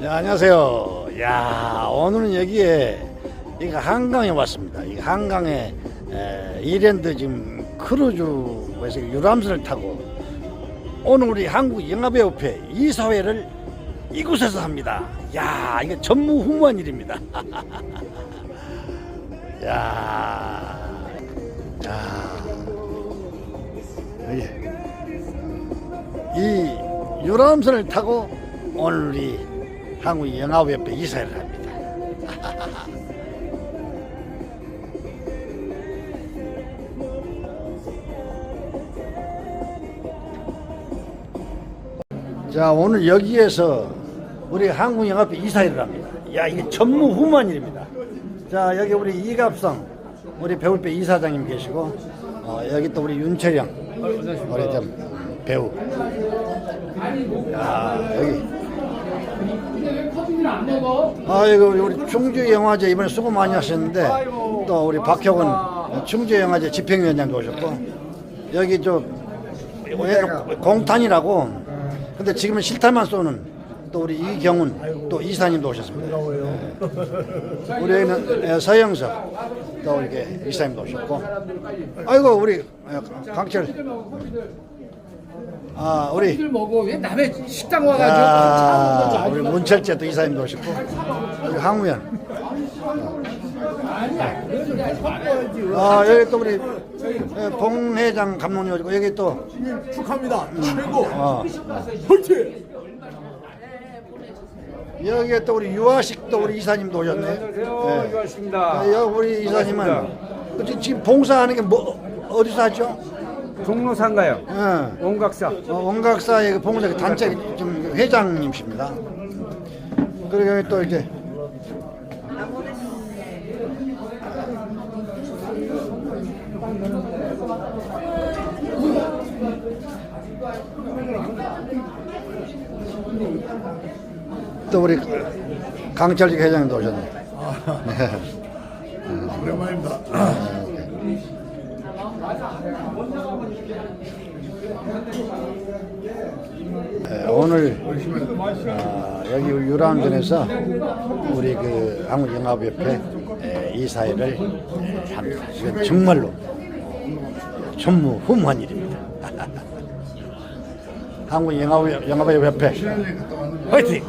네, 안녕하세요. 야, 오늘은 여기에 이거 한강에 왔습니다. 이 한강에 에, 이랜드 지금 크루즈에서 유람선을 타고 오늘 우리 한국 영화배우회 이사회를 이곳에서 합니다. 야, 이게 전무후무한 일입니다. 야, 야, 여기 이 유람선을 타고 오늘 우리 한국 영화협회 이사를 합니다. 자 오늘 여기에서 우리 한국 영화협회 이사를 합니다. 야 이게 전무후무한 일입니다. 자 여기 우리 이갑성 우리 배우배 이사장님 계시고 어, 여기 또 우리 윤철영 우리 좀 배우 야 여기 아이고 우리 충주 영화제 이번에 수고 많이 하셨는데 또 우리 박혁은 충주 영화제 집행위원장도 오셨고 여기 저 공탄이라고. 근데 지금은 실탄만 쏘는 또 우리 이경훈 또 이사님도 오셨습니다. 예. 우리 여기는 예, 서영석 또 이렇게 이사님도 오셨고. 아이고 우리 예, 강철 아 우리 술 먹어. 왜 남의 식당 와가지고? 아, 우리 문철재 또 이사님도 오셨고. 우리 항우연 아 여기 또 우리 예, 봉 회장 감독님 오시고 여기 또. 축하합니다. 최고. 어, 화이팅! 여기에 또 우리 유아식 또 우리 이사님도 오셨네. 안녕하세요. 유아식입니다. 아, 여기 우리 이사님은 그 지금 봉사하는 게 뭐 어디서 하죠? 종로상가요. 예. 원각사. 어, 원각사의 그 봉사 단체 좀 회장님이십니다. 그리고 여기 또 이제 또 우리 강철직 회장님도 오셨네. 오랜만입니다. 예, 오 늘 아, 여기 유람선에서 우리 그 한국영화협회 예, 이사회를 예, 합니다. 이건 정말로 전무후무한 일입니다. 한국영화협회 화이팅!